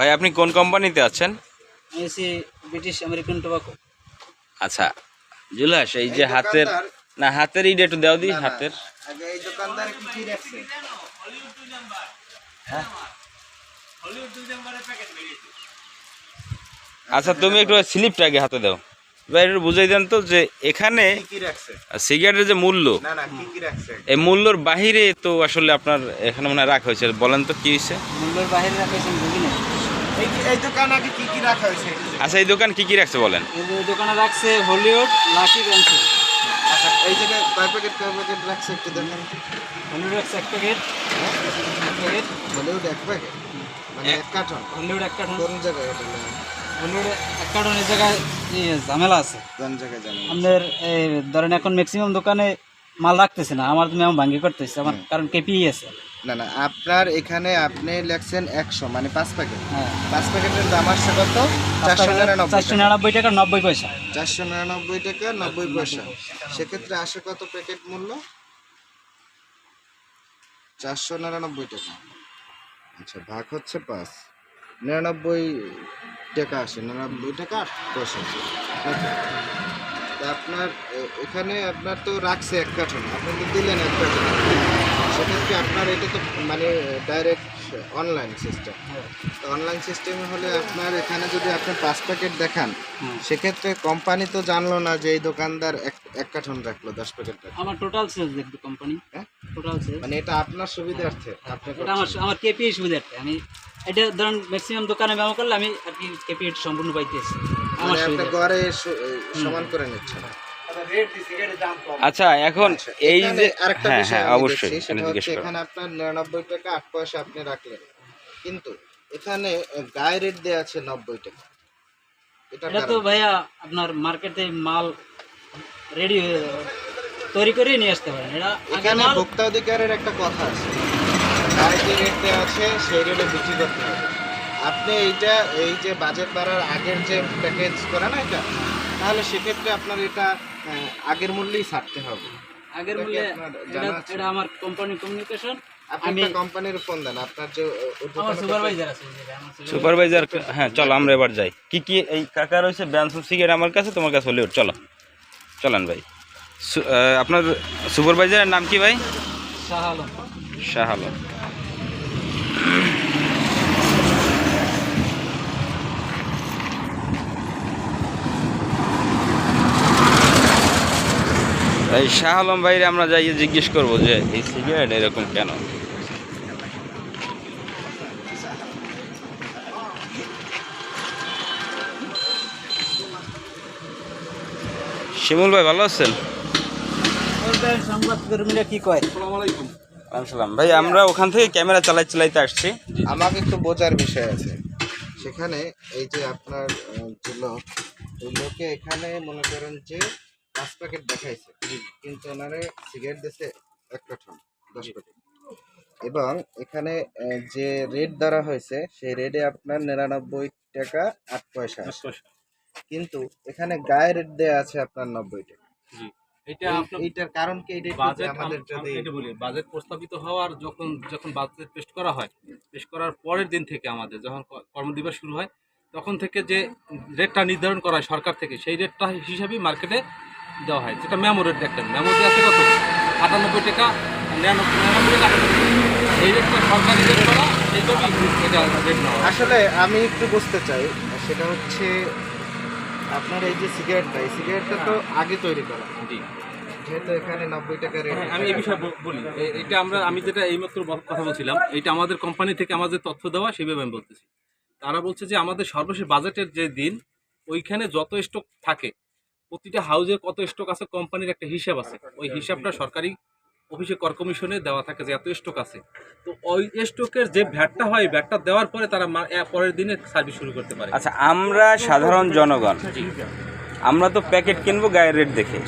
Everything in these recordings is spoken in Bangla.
ভাই আপনি কোন কোম্পানিতে আছেন? এসি ব্রিটিশ আমেরিকান টোবাকো। আচ্ছা জুলাস এই যে হাতের না হাতের ইটা একটু দেও দি হাতের। আগে এই দোকানদার কি কি রাখছে আচ্ছা তুমি একটু স্লিপটা আগে হাতে দাও। ভাই একটু বুঝাই দেন তো যে এখানে সিগারেটের যে মূল্য না না কি কি রাখছে? এই মূল্যর বাহিরে তো আসলে আপনার এখানে মনে হয় রাখা হয়েছে। বলেন তো কি হয়েছে? মূল্যের বাহিরে রাখেছেন বুঝি না এই এই দোকান আগে কি কি রাখা হয়েছে? আচ্ছা এই দোকান কি কি রাখছে বলেন? এই যে দোকানে রাখছে হলিউড লাকি পেন্সিল। আচ্ছা এই জায়গায় কয় প্যাকেট কয় প্যাকেট রাখছে একটু দেখেন। হলিউড রাখছে এক প্যাকেট। এক প্যাকেট। হলিউড এক প্যাকেট? মানে এক কার্টন? হলিউড এক কার্টন। কোন জায়গায় এটা না? হলিউড এক কার্টন জায়গায় ঝামেলা আছে। কোন জায়গায় জানেন? আমাদের এই ধরেন এখন ম্যাক্সিমাম দোকানে মাল রাখতেছে না আমার তুমি আমার ভাঙ্গি করতেছে আমার কারণ কেপিই আছে। না না আপনার এখানে আপনি লেখছেন একশো মানে পাঁচ প্যাকেট। হ্যাঁ। পাঁচ প্যাকেটের দাম আসছে কত? চারশো নিরানব্বই চারশো নিরানব্বই টাকা নব্বই পয়সা। চারশো নিরানব্বই টাকা নব্বই পয়সা। সেক্ষেত্রে আসে কত প্যাকেট মূল্য? চারশো নিরানব্বই টাকা। আচ্ছা ভাগ হচ্ছে পাঁচ। নিরানব্বই টাকা আসে নিরানব্বই টাকা পয়সা। আপনার এখানে আপনার তো রাখছে এক কার্টন আপনি তো দিলেন এক কার্টন। সেক্ষেত্রে আপনার এটা তো মানে ডাইরেক্ট অনলাইন সিস্টেম তো অনলাইন সিস্টেমে হলে আপনার এখানে যদি আপনি পাঁচ প্যাকেট দেখান সেক্ষেত্রে কোম্পানি তো জানলো না যে এই দোকানদার এক এক কার্টন রাখল দশ প্যাকেট আমার টোটাল সেলস দেখবে কোম্পানি হ্যাঁ? টোটাল সেলস মানে এটা আপনার সুবিধার্থে এটা আমার আমার কেপি সুবিধার্থে। আমি এটা ধরুন ম্যাক্সিমাম দোকানে ব্যবহার করলে আমি আর কি কেপি সম্পূর্ণ পাইতেছি। আমার মানে সমান করে নিচ্ছেন আচ্ছা এখন এই এখানে যে আরেকটা হ্যাঁ বিষয় হ্যাঁ অবশ্যই এখানে সেটা হচ্ছে এখানে আপনার নিরানব্বই টাকা আট পয়সা আপনি রাখলেন। কিন্তু এখানে গায়ে রেট দেওয়া আছে নব্বই টাকা। এটা এটা তো ভাইয়া আপনার মার্কেটে মাল রেডি তৈরি করে নিয়ে আসতে পারেন। এটা এখানে ভোক্তা অধিকারের একটা কথা আছে। গায়ে যে রেট দেওয়া আছে সেই রেটে বিক্রি করতে হবে। আপনি এইটা এই যে বাজেট বাড়ার আগের যে প্যাকেজ করে না এটা তাহলে সেক্ষেত্রে আপনার এটা আগের মূল্যেই ছাড়তে হবে। আগের মূল্যে এটা আমার কোম্পানি কমিউনিকেশন আমি কোম্পানির ফোন দেন আপনার যে সুপারভাইজার আছে সুপারভাইজার হ্যাঁ চলো আমরা এবার যাই। কি কি এই কাকা রয়েছে? সিগারেট আমার কাছে তোমার কাছে হলিউড চলো চলেন ভাই। আপনার সুপারভাইজারের নাম কি ভাই? শাহ আলম। শাহ আলম। এই শাহ আলম ভাইরে আমরা যাইয়ে জিজ্ঞেস করব যে এই সিগারেট এরকম কেন? শিমুল ভাই ভালো আছেন? বলবেন সংবাদ কর্মীরা কি কয় আসসালাম। ভাই আমরা ওখান থেকে ক্যামেরা চালাই চালাইতে আসছি। আমাকে একটু বোঝার বিষয় আছে। সেখানে এই যে আপনার যে লোক এই লোকে এখানে মনে করেন যে পাঁচ প্যাকেট দেখাইছে। কিন্তু ওনারে সিগারেট দিয়েছে এক কাঠন দশ প্যাকেট। এবং এখানে যে রেট দ্বারা হয়েছে সেই রেটে আপনার নিরানব্বই টাকা আট পয়সা কিন্তু এখানে গায়ে রেট দেওয়া আছে আপনার নব্বই টাকা। এটা কারণ কি? এটা আমাদের যদি এটা বলি বাজেট প্রস্তাবিত হওয়ার যখন যখন বাজেট পেশ করা হয় পেশ করার পরের দিন থেকে আমাদের যখন কর্মদিবস শুরু হয় তখন থেকে যে রেটটা নির্ধারণ করা হয় সরকার থেকে সেই রেটটা হিসাবেই মার্কেটে দেওয়া হয়। যেটা মেমো রেট দেখেন। মেমো দেওয়া আছে কত? আটানব্বই টাকা নিরানব্বই টাকা। এই রেটটা সরকারি রেট করা এইভাবেই এটা রেট নেওয়া আসলে আমি একটু বুঝতে চাই সেটা হচ্ছে আপনার এই যে সিগারেটটা এই সিগারেটটা তো আগে তৈরি করা। জি। যেহেতু এখানে নব্বই টাকা রেট হ্যাঁ, আমি এই বিষয়ে বলি। এটা আমরা আমি যেটা এইমাত্র কথা বলছিলাম এটা আমাদের কোম্পানি থেকে আমাদের তথ্য দেওয়া সেভাবে আমি বলতেছি। তারা বলছে যে আমাদের সর্বশেষ বাজেটের যে দিন ওইখানে যত স্টক থাকে প্রতিটা হাউজে কত স্টক আছে কোম্পানির একটা হিসাব আছে। ওই হিসাবটা সরকারি অফিসে কর কমিশনে দেওয়া থাকে যে এত স্টক আছে। তো ওই স্টকের যে ভ্যাটটা হয় ভ্যাটটা দেওয়ার পরে তারা পরের দিনে সার্ভিস শুরু করতে পারে। আচ্ছা আমরা সাধারণ জনগণ আমরা তো প্যাকেট কিনবো গায়ের রেট দেখে।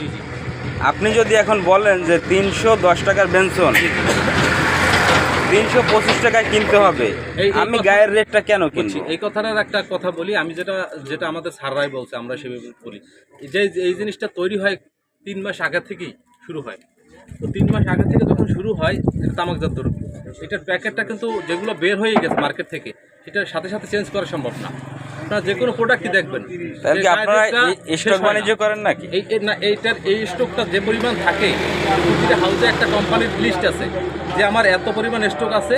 আপনি যদি এখন বলেন যে তিনশো দশ টাকার বেনসন তিনশো পঁচিশ টাকায় কিনতে হবে। আমি গায়ের রেটটা কেন কিনছি এই কথাটার একটা কথা বলি আমি যেটা যেটা আমাদের সাররাই বলছে আমরা সেভাবে বলি। যে এই জিনিসটা তৈরি হয় তিন মাস আগে থেকেই শুরু হয়। তো তিন মাস আগে থেকে যখন শুরু হয় এটা তামাকজাত দ্রব্য। এটার প্যাকেটটা কিন্তু যেগুলো বের হয়ে গেছে মার্কেট থেকে সেটার সাথে সাথে চেঞ্জ করা সম্ভব না। আপনারা যে কোনো প্রোডাক্টই দেখবেন। তাহলে কি আপনারা এই স্টক না। বাণিজ্য করেন নাকি? এই না এইটার এই স্টকটা যে পরিমাণ থাকে প্রতিটা হাউসে একটা কোম্পানির লিস্ট আছে যে আমার এত পরিমাণ স্টক আছে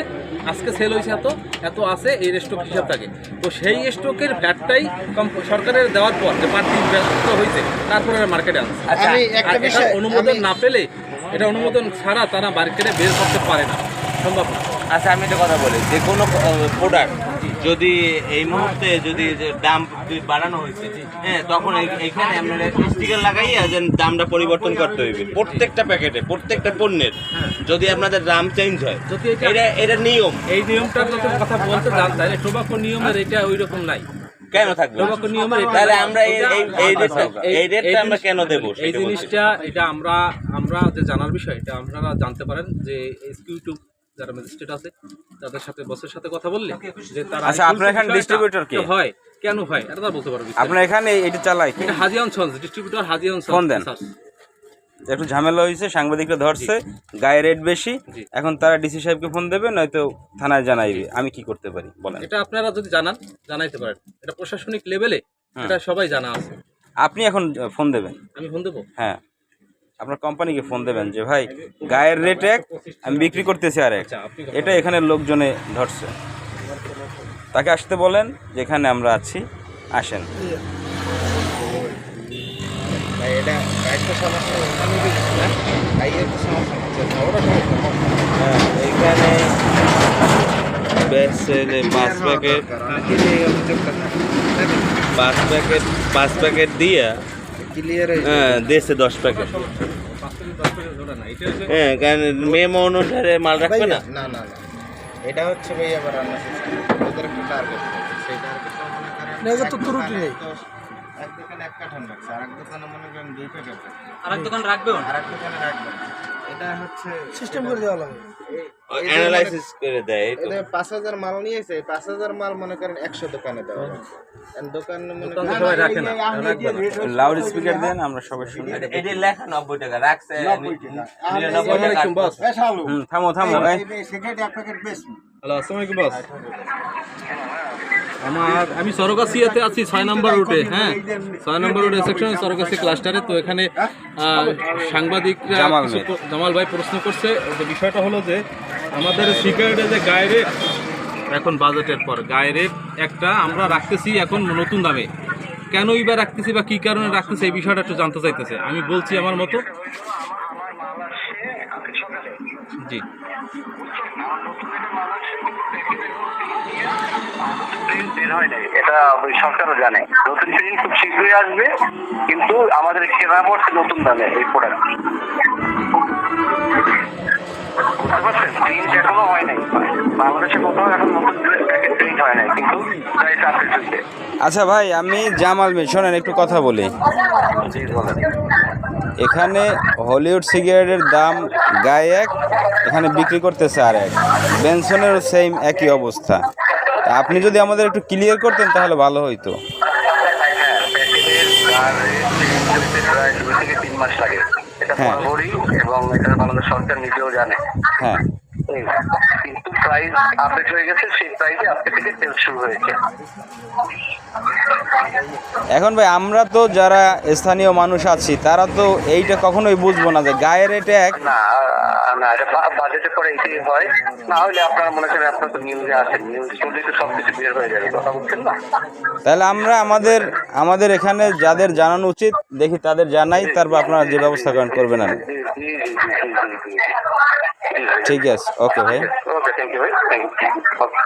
আজকে সেল হয়েছে এত এত আছে এই স্টক হিসাব থাকে। তো সেই স্টকের ভ্যাটটাই কম- সরকারের দেওয়ার পর যে পার্টি হয়েছে তারপরে মার্কেটে আনছে আমি আর একটা এটা বিষয় অনুমোদন না পেলে এটা অনুমোদন ছাড়া তারা মার্কেটে বের করতে পারে না। সম্ভব আচ্ছা আমি একটা কথা বলি। যে কোনো প্রোডাক্ট যদি এই মুহূর্তে যদি দাম বাড়ানো হয়েছে হ্যাঁ তখন এইখানে আপনারা স্টিকার লাগাইয়া যে দামটা পরিবর্তন করতে হইবে। প্রত্যেকটা প্যাকেটে প্রত্যেকটা পণ্যের যদি আপনাদের দাম চেঞ্জ হয়। এটা- এটা নিয়ম। এই নিয়মটার কথা বলতে যান তাহলে টোবাকো নিয়মের এটা ওই রকম নাই। কেন থাকবে? তাহলে আমরা এই এই- এই রেটটা আমরা কেন দেবো এই জিনিসটা এটা আমরা আমরা যে জানার বিষয় এটা আপনারা জানতে পারেন যে ইউটিউব যারা ম্যাজিস্ট্রেট আছে তাদের সাথে বসের সাথে কথা বললে যে তারা আচ্ছা, আপনার এখানে distributor কে? হয়। কেন হয়? এটা বলতে পারবে আপনার এখানে এটা চালায় কি? এটা Hajian sons distributor Hajian sons. Phone দেন। একটু ঝামেলা হয়েছে সাংবাদিকরা ধরছে গায়ে রেট বেশি। এখন তারা ডিসি সাহেবকে ফোন দেবে নয়তো থানায় জানাইবে। আমি কি করতে পারি? বলেন। এটা আপনারা যদি জানান জানাইতে পারেন। এটা প্রশাসনিক লেভেলে এটা সবাই জানা আছে। আপনি এখন ফোন দেবেন। আমি ফোন দেবো? হ্যাঁ। আপনার কোম্পানিকে ফোন দেবেন যে ভাই গায়ের রেট এক আমি বিক্রি করতেছি আর এক। আচ্ছা এটা এখানে লোকজনে ধরছে। তাকে আসতে বলেন যেখানে আমরা আছি আসেন। হ্যাঁ, এইখানে যে পাঁচ প্যাকেট পাঁচ প্যাকেট পাঁচ প্যাকেট দিয়া হ্যাঁ দেশে দশ প্যাকেট হ্যাঁ কারণ মেম অনুসারে মাল রাখবে না? না না এটা হচ্ছে ভাই আবার রান্না সিস্টেম ওদের একটা টার্গেট সেই টার্গেটটা মনে করেন তো ত্রুটি নেই। এক দোকানে এক কাঠান রাখছে। আর এক দোকানে মনে করেন দুই প্যাকেট আর এক দোকান রাখবেও আর এক দোকানে রাখবে এটা হচ্ছে সিস্টেম করে দেওয়া লাগে অ্যানালাইসিস করে দেয় এটা পাঁচ হাজার মাল নিয়েছে পাঁচ হাজার মাল মনে করেন একশো দোকানে দেওয়া দোকান মনে রাখে না। লাউড স্পিকার দেন আমরা সবাই শুনি। এটা- এটা লেখা নব্বই টাকা রাখছে টাকা থামো থামো। এই। হ্যালো আসসালামাইকুম বস। আমার আমি সরকাসিয়াতে আছি ছয় নম্বর রুটে হ্যাঁ? ছয় নম্বর রুটে সেকশন সরকাসি ক্লাস্টারে তো এখানে সাংবাদিকরা জামাল ভাই। প্রশ্ন করছে। যে বিষয়টা হলো যে আমাদের সিকিউরিটি যে গায়ে রেট এখন বাজেটের পর গায়ে রেট একটা আমরা রাখতেছি এখন নতুন দামে। কেনই বা রাখতেছি বা কী কারণে রাখতেছি এই বিষয়টা একটু জানতে চাইতেছে। আমি বলছি আমার মতো। জি। প্রিন্ট বের হয় নাই এটা সরকারও জানে। নতুন খুব শীঘ্রই আসবে কিন্তু আমাদের কেনা পড়ছে নতুন দামে এই প্রোডাক্ট বুঝতে পারছেন? প্রিন্ট এখনও হয় নাই। বাংলাদেশে কোথাও এখন নতুন প্যাকেট প্রিন্ট হয় নাই কিন্তু প্রাইস আপডেট হচ্ছে আচ্ছা ভাই আমি জামাল ভাই শোনেন একটু কথা বলি। এখানে হলিউড সিগারেটের দাম গায়ে এক এখানে বিক্রি করতেছে আর এক। বেনসনেরও সেম একই অবস্থা। আপনি যদি আমাদের একটু ক্লিয়ার করতেন তাহলে ভালো হইতো হ্যাঁ প্রায় দুই থেকে তিন মাস লাগে এটা হ্যাঁ। এবং এটা বাংলাদেশ সরকার নিজেও জানে হ্যাঁ হুম। কিন্তু প্রাইস আপডেট হয়ে গেছে সেই প্রাইসে আজকে থেকে সেল শুরু হয়েছে। এখন ভাই আমরা তো যারা স্থানীয় মানুষ আছি তারা তো এইটা কখনোই বুঝব না যে গায়ের রেটে এক। না না এটা বা- পরে এইটাই হয়। না হলে আপনারা মনে করেন আপনার তো নিউজে আছেন নিউজ শুনলে তো সব কিছু বের হয়ে যাবে কথা বলছেন না? তাহলে আমরা আমাদের আমাদের এখানে যাদের জানানো উচিত দেখি তাদের জানাই তারপর আপনারা যে ব্যবস্থা করেন করবেন জি। ঠিক আছে ওকে ভাই। ওকে থ্যাংক ইউ ভাই। Thank you